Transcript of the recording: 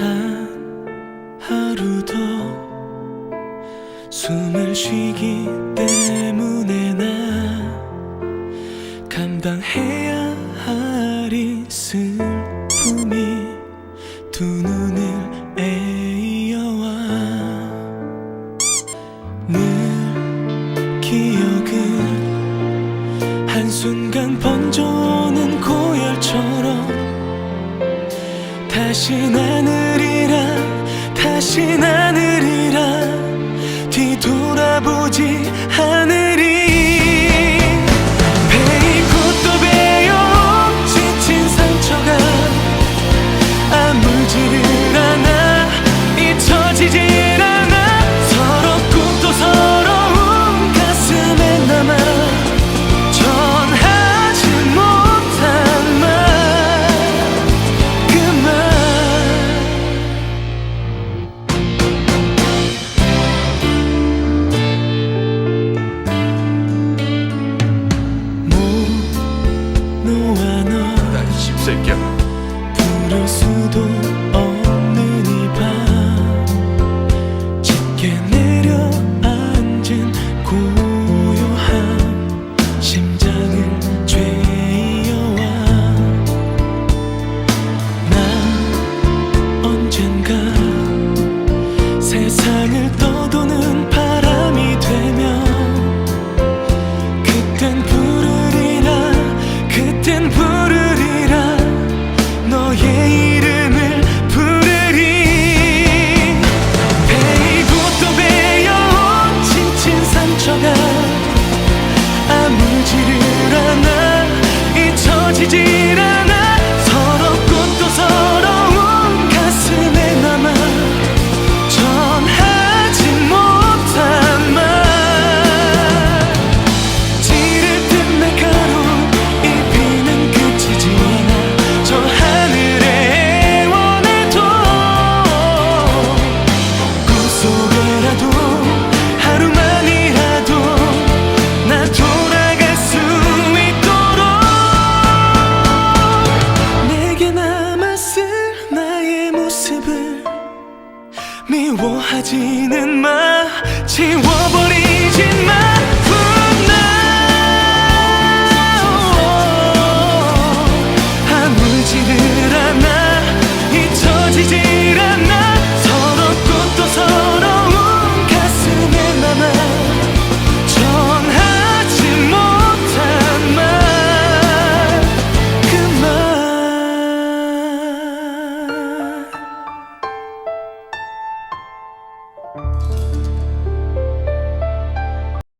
단 하루도 숨을 쉬기 때문에 나 감당해야 하리 슬픔이 두 눈을 에이어와 늘 기억은 한순간 번져오는 고열처럼 다시 나느리라 다시 나느리라 뒤돌아보지 않으 부를 수도 없는 이밤. 짙게 내려앉은 고요함. 심장을 죄이어와. 난 언젠가 세상을 떠도는 바람이 되면 그땐 부르리라. 그땐 부 상처가. 아물지를 않아 잊혀지질 않아 미워하지는 마. 지워버리지 마